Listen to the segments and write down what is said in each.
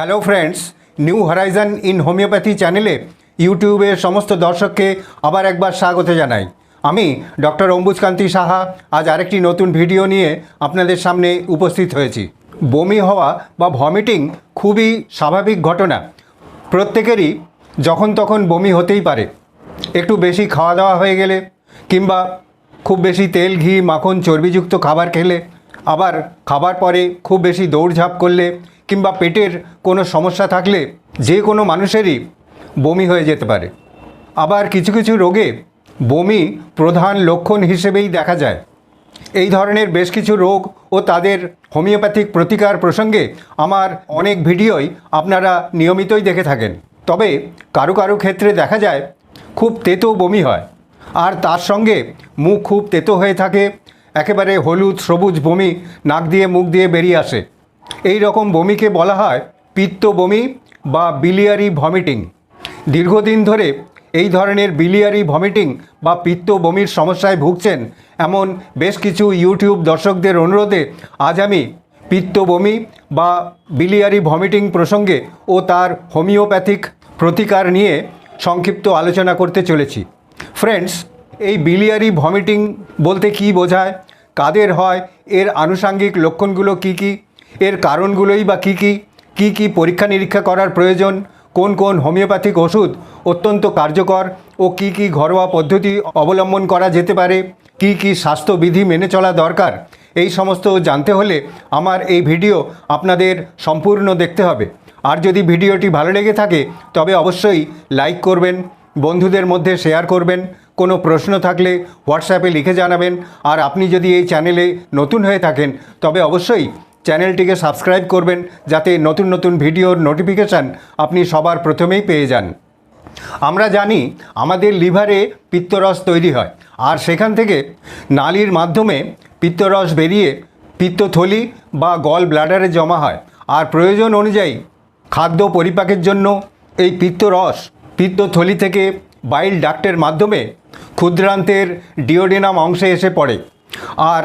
Hello friends New Horizon in homoeopathy চ্যানেলে ইউটিউবের সমস্ত দর্শককে আবার একবার স্বাগত জানাই। আমি ডক্টর অম্বুজকান্তি সাহা আজ আরেকটি নতুন ভিডিও নিয়ে আপনাদের সামনে উপস্থিত হয়েছি। বমি হওয়া বা ভমিটিং খুবই স্বাভাবিক ঘটনা। প্রত্যেকেরই যখন তখন বমি হতেই পারে। একটু বেশি খাওয়া দাওয়া হয়ে গেলে কিংবা খুব বেশি তেল, ঘি, মাখন, চর্বিযুক্ত খাবার খেলে আবার খাবার পরে খুব বেশি দৌড়ঝাঁপ করলে কিংবা পেটের কোনো সমস্যা থাকলে যে কোনো মানুষেরই বমি হয়ে যেতে পারে। আবার কিছু কিছু রোগে বমি প্রধান লক্ষণ হিসেবেই দেখা যায়। এই ধরনের বেশ কিছু রোগ ও তাদের হোমিওপ্যাথিক প্রতিকার প্রসঙ্গে আমার অনেক ভিডিওই আপনারা নিয়মিতই দেখে থাকেন। তবে কারও কারও ক্ষেত্রে দেখা যায়, খুব তেতো বমি হয়। আর তার সঙ্গে মুখ খুব তেতো হয়ে থাকে, একেবারে হলুদ সবুজ বমি, নাক দিয়ে মুখ দিয়ে বেরিয়ে আসে। এই রকম বমিকে বলা হয় পিত্ত বমি বা বিলিয়ারি ভমিটিং দীর্ঘদিন ধরে এই ধরনের বিলিয়ারি ভমিটিং বা পিত্ত বমির সমস্যায় ভুগছেন এমন বেশ কিছু ইউটিউব দর্শকদের অনুরোধে আজ আমি পিত্ত বমি বা বিলিয়ারি ভমিটিং প্রসঙ্গে ও তার হোমিওপ্যাথিক প্রতিকার নিয়ে সংক্ষিপ্ত আলোচনা করতে চলেছি। ফ্রেন্ডস এই বিলিয়ারি ভমিটিং বলতে কি বোঝায়? কাদের হয়? এর আনুষাঙ্গিক লক্ষণগুলো কি কি? এর কারণগুলোই বা কি কি? কি কি পরীক্ষা নিরীক্ষা করার প্রয়োজন? কোন কোন হোমিওপ্যাথিক ওষুধ অত্যন্ত কার্যকর? ও কি কি ঘরোয়া পদ্ধতি অবলম্বন করা যেতে পারে? কি কি স্বাস্থ্যবিধি মেনে চলা দরকার? এই সমস্ত জানতে হলে আমার এই ভিডিও আপনাদের সম্পূর্ণ দেখতে হবে। আর যদি ভিডিওটি ভালো লেগে থাকে, তবে অবশ্যই লাইক করবেন, বন্ধুদের মধ্যে শেয়ার করবেন, কোনো প্রশ্ন থাকলে হোয়াটসঅ্যাপে লিখে জানাবেন। আর আপনি যদি এই চ্যানেলে নতুন হয়ে থাকেন, তবে অবশ্যই চ্যানেলটিকে সাবস্ক্রাইব করবেন যাতে নতুন নতুন ভিডিওর নোটিফিকেশান আপনি সবার প্রথমেই পেয়ে যান। আমরা জানি আমাদের লিভারে পিত্তরস তৈরি হয় আর সেখান থেকে নালির মাধ্যমে পিত্তরস বেরিয়ে পিত্তথলি বা গল ব্লাডারে জমা হয়। আর প্রয়োজন অনুযায়ী খাদ্য পরিপাকের জন্য এই পিত্তরস পিত্তথলি থেকে বাইল ডাক্টের মাধ্যমে ক্ষুদ্রান্তের ডিওডেনাম অংশে এসে পড়ে। আর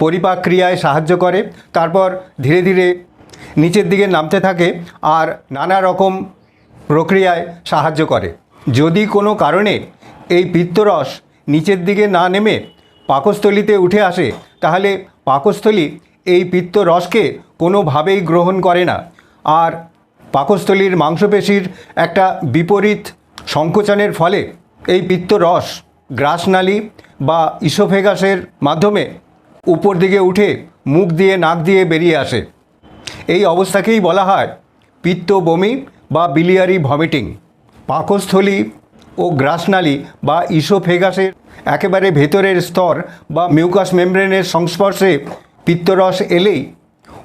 পরিপাক ক্রিয়ায় সাহায্য করে, তারপর ধীরে ধীরে নিচের দিকে নামতে থাকে আর নানা রকম প্রক্রিয়ায় সাহায্য করে। যদি কোনো কারণে এই পিত্তরস নিচের দিকে না নেমে পাকস্থলিতে উঠে আসে, তাহলে পাকস্থলী এই পিত্তরসকে কোনোভাবেই গ্রহণ করে না। আর পাকস্থলীর মাংসপেশির একটা বিপরীত সংকোচনের ফলে এই পিত্তরস গ্রাসনালী বা ইসোফেগাসের মাধ্যমে উপর দিকে উঠে মুখ দিয়ে নাক দিয়ে বেরিয়ে আসে। এই অবস্থাকেই বলা হয় পিত্ত বমি বা বিলিয়ারি ভমিটিং পাকস্থলী ও গ্রাসনালী বা ইসোফেগাসের একেবারে ভেতরের স্তর বা মিউকাস মেমব্রেনের সংস্পর্শে পিত্তরস এলেই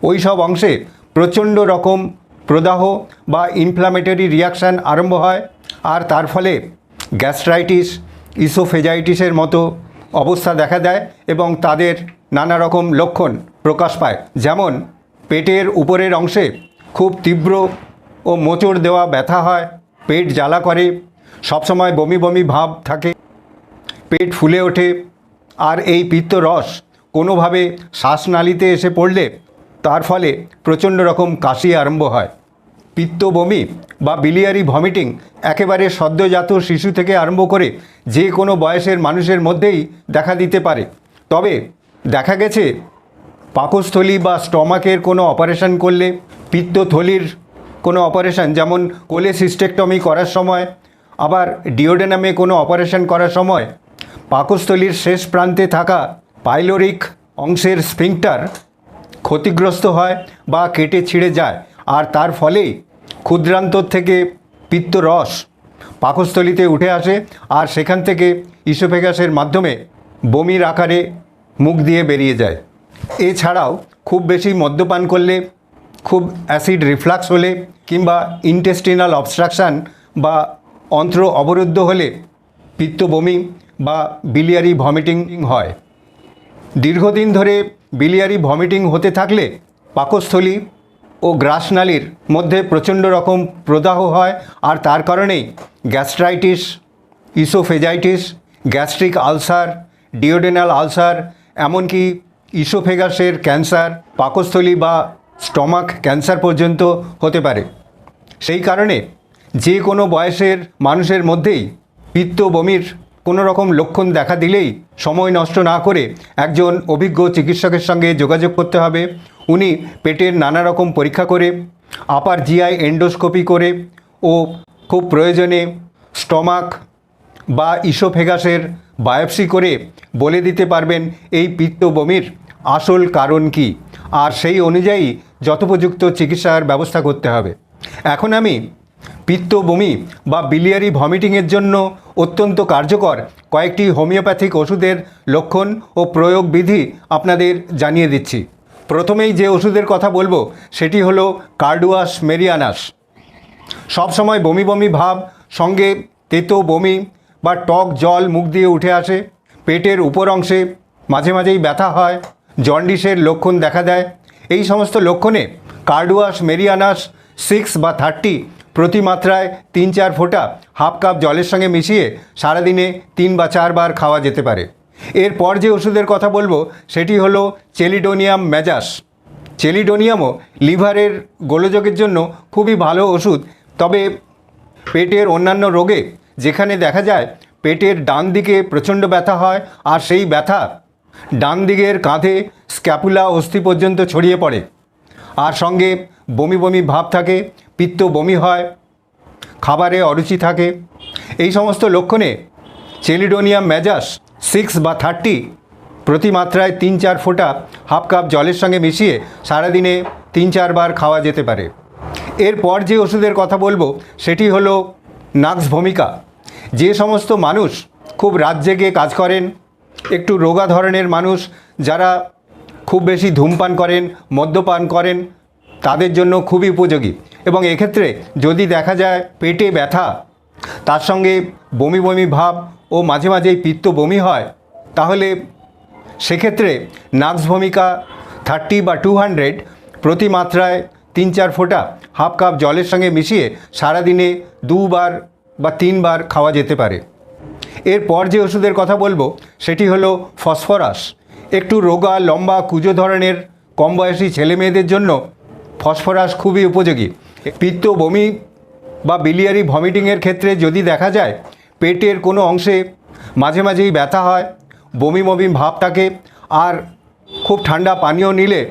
ওই সব অংশে প্রচণ্ড রকম প্রদাহ বা ইনফ্লামেটরি রিয়াকশান আরম্ভ হয় আর তার ফলে গ্যাস্ট্রাইটিস ইসোফেজাইটিসের মতো অবস্থা দেখা দেয় এবং তাদের নানা রকম লক্ষণ প্রকাশ পায়। যেমন, পেটের উপরের অংশে খুব তীব্র ও মোচড় দেওয়া ব্যথা হয়, পেট জ্বালা করে, সবসময় বমি বমি ভাব থাকে, পেট ফুলে ওঠে, আর এই পিত্ত রস কোনোভাবে শ্বাসনালীতে এসে পড়লে তার ফলে প্রচণ্ড রকম কাশি আরম্ভ হয়। পিত্ত বমি বা বিলিয়ারি ভমিটিং একেবারে সদ্যজাত শিশু থেকে আরম্ভ করে যে কোনো বয়সের মানুষের মধ্যেই দেখা দিতে পারে। তবে দেখা গেছে? পাকস্থলী বা স্টমাকের কোনো অপারেশন করলে, পিত্তথলির কোনো অপারেশন, যেমন কোলে কোলেসিস্টেকটমি করার সময়, আবার ডিওডেনামে কোনো অপারেশন করার সময়, পাকস্থলীর শেষ প্রান্তে থাকা পাইলোরিক অংশের স্ফিংটার ক্ষতিগ্রস্ত হয় বা কেটে ছিঁড়ে যায়, আর তার ফলেই ক্ষুদ্রান্তর থেকে পিত্তরস পাকস্থলিতে উঠে আসে, আর সেখান থেকে ইসোফেগাসের মাধ্যমে বমির আকারে মুখ দিয়ে বেরিয়ে যায়। এছাড়াও খুব বেশি মদ্যপান করলে, খুব অ্যাসিড রিফ্লাক্স হলে কিংবা ইন্টেস্টিনাল অবস্ট্রাকশান বা অন্ত্র অবরুদ্ধ হলে পিত্ত বমি বা বিলিয়ারি ভমিটিং হয়। দীর্ঘদিন ধরে বিলিয়ারি ভমিটিং হতে থাকলে পাকস্থলী ও গ্রাসনালীর মধ্যে প্রচণ্ড রকম প্রদাহ হয় আর তার কারণেই gastritis, oesophagitis, gastric ulcer, duodenal ulcer এমনকি ইসোফেগাসের ক্যান্সার, পাকস্থলী বা স্টমাক ক্যান্সার পর্যন্ত হতে পারে। সেই কারণে যে কোনো বয়সের মানুষের মধ্যেই পিত্ত বমির কোনো রকম লক্ষণ দেখা দিলেই সময় নষ্ট না করে একজন অভিজ্ঞ চিকিৎসকের সঙ্গে যোগাযোগ করতে হবে। উনি পেটের নানা রকম পরীক্ষা করে, আপার জিআই এন্ডোস্কোপি করে ও খুব প্রয়োজনে স্টমাক বা ইসোফেগাসের বায়োপসি করে বলে দিতে পারবেন এই পিত্ত বমির আসল কারণ কি। আর সেই অনুযায়ী যথোপযুক্ত চিকিৎসার ব্যবস্থা করতে হবে। এখন আমি পিত্ত বমি বা বিলিয়ারি ভমিটিংয়ের জন্য অত্যন্ত কার্যকর কয়েকটি হোমিওপ্যাথিক ওষুধের লক্ষণ ও প্রয়োগ বিধি আপনাদের জানিয়ে দিচ্ছি। প্রথমেই যে ওষুধের কথা বলব, সেটি হলো কার্ডুয়াস মেরিয়ানাস। সব সময় বমি বমি ভাব, সঙ্গে তেতো বমি বা টক জল মুখ দিয়ে উঠে আসে। পেটের উপর অংশে মাঝে মাঝেই ব্যথা হয়, জন্ডিসের লক্ষণ দেখা দেয়। এই সমস্ত লক্ষণে কার্ডুয়াস মেরিয়ানাস, সিক্স বা থার্টি প্রতি মাত্রায় তিন চার ফোঁটা হাফ কাপ জলের সঙ্গে মিশিয়ে সারাদিনে তিন বা চারবার খাওয়া যেতে পারে। এরপর যে ওষুধের কথা বলব, সেটি হলো চেলিডোনিয়াম ম্যাজাস চেলিডোনিয়ামও লিভারের গোলযোগের জন্য খুবই ভালো ওষুধ, তবে পেটের অন্যান্য রোগে যেখানে দেখা যায় পেটের ডান দিকে প্রচণ্ড ব্যথা হয় আর সেই ব্যথা ডান দিকের কাঁধে স্ক্যাপুলা অস্থি পর্যন্ত ছড়িয়ে পড়ে। আর সঙ্গে বমি বমি ভাব থাকে, পিত্ত বমি হয়, খাবারে অরুচি থাকে। এই সমস্ত লক্ষণে চেলিডোনিয়াম ম্যাজাস সিক্স বা থার্টি প্রতি মাত্রায় তিন চার ফোঁটা হাফ কাপ জলের সঙ্গে মিশিয়ে সারাদিনে তিন চারবার খাওয়া যেতে পারে। এরপর যে ওষুধের কথা বলব, সেটি হলো নাক্স ভূমিকা। যে সমস্ত মানুষ খুব রাত জেগে কাজ করেন, একটু রোগা ধরনের মানুষ যারা খুব বেশি ধূমপান করেন, মদ্যপান করেন, তাদের জন্য খুবই উপযোগী। এবং এক্ষেত্রে যদি দেখা যায় পেটে ব্যথা, তার সঙ্গে বমি বমি ভাব ও মাঝে মাঝেই পিত্ত বমি হয়, তাহলে সেক্ষেত্রে নাক্স ভূমিকা থার্টি বা টু হান্ড্রেড প্রতি মাত্রায় তিন চার ফোঁটা হাফ কাপ জলের সঙ্গে মিশিয়ে সারাদিনে দুবার বা তিনবার খাওয়া যেতে পারে। এরপর যে ওষুধের কথা বলব, সেটি হলো ফসফরাস। একটু রোগা, লম্বা, কুজো ধরনের কম বয়সী ছেলে মেয়েদের জন্য ফসফরাস খুবই উপযোগী। পিত্ত বমি বা বিলিয়ারি ভমিটিংয়ের ক্ষেত্রে যদি দেখা যায়, পেটের কোনো অংশে মাঝে মাঝেই ব্যথা হয় বমি বমি ভাব থাকে, আর খুব ঠান্ডা পানীয় নিলে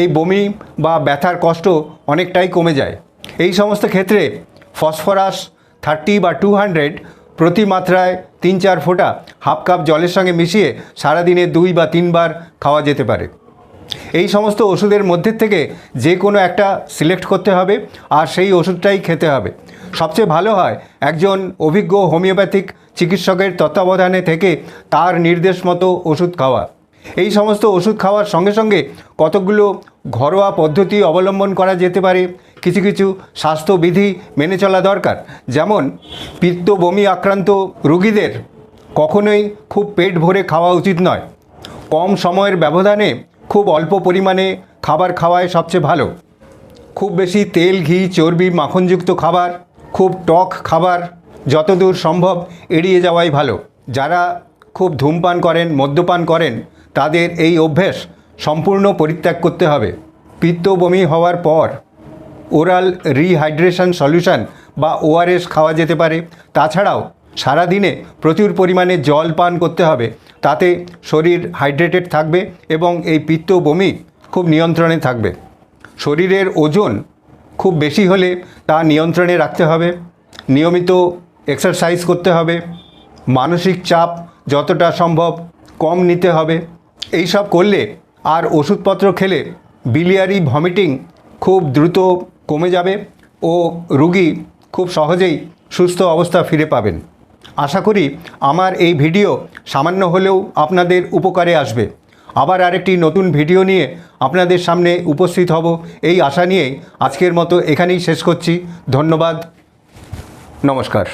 এই বমি বা ব্যথার কষ্ট অনেকটাই কমে যায়। এই সমস্ত ক্ষেত্রে ফসফরাস থার্টি বা টু হান্ড্রেড প্রতি মাত্রায় তিন চার ফোঁটা হাফ কাপ জলের সঙ্গে মিশিয়ে সারাদিনে দুই বা তিনবার খাওয়া যেতে পারে। এই সমস্ত ওষুধের মধ্যে থেকে যে কোনো একটা সিলেক্ট করতে হবে আর সেই ওষুধটাই খেতে হবে। সবচেয়ে ভালো হয় একজন অভিজ্ঞ হোমিওপ্যাথিক চিকিৎসকের তত্ত্বাবধানে থেকে তার নির্দেশ মতো ওষুধ খাওয়া। এই সমস্ত ওষুধ খাওয়ার সঙ্গে সঙ্গে কতগুলো ঘরোয়া পদ্ধতি অবলম্বন করা যেতে পারে? কিছু কিছু স্বাস্থ্যবিধি মেনে চলা দরকার। যেমন পিত্ত বমি আক্রান্ত রুগীদের কখনোই খুব পেট ভরে খাওয়া উচিত নয়। কম সময়ের ব্যবধানে খুব অল্প পরিমাণে খাবার খাওয়াই সবচেয়ে ভালো। খুব বেশি তেল, ঘি, চর্বি, মাখনযুক্ত খাবার, খুব টক খাবার যতদূর সম্ভব এড়িয়ে যাওয়াই ভালো। যারা খুব ধূমপান করেন, মদ্যপান করেন তাদের এই অভ্যেস সম্পূর্ণ পরিত্যাগ করতে হবে। পিত্ত বমি হওয়ার পর ওরাল রিহাইড্রেশন সলিউশন বা ওআরএস খাওয়া যেতে পারে। তাছাড়াও সারাদিনে প্রচুর পরিমাণে জল পান করতে হবে। তাতে শরীর হাইড্রেটেড থাকবে এবং এই পিত্ত বমি খুব নিয়ন্ত্রণে থাকবে। শরীরের ওজন খুব বেশি হলে তা নিয়ন্ত্রণে রাখতে হবে। নিয়মিত এক্সারসাইজ করতে হবে। মানসিক চাপ যতটা সম্ভব কম নিতে হবে। এই সব করলে আর ওষুধপত্র খেলে বিলিয়ারি ভমিটিং খুব দ্রুত কমে যাবে ও রুগী খুব সহজেই সুস্থ অবস্থা ফিরে পাবেন। আশা করি আমার এই ভিডিও সামান্য হলেও আপনাদের উপকারে আসবে। আবার আরেকটি নতুন ভিডিও নিয়ে আপনাদের সামনে উপস্থিত হব। এই আশা নিয়েই আজকের মতো এখানেই শেষ করছি। ধন্যবাদ। নমস্কার।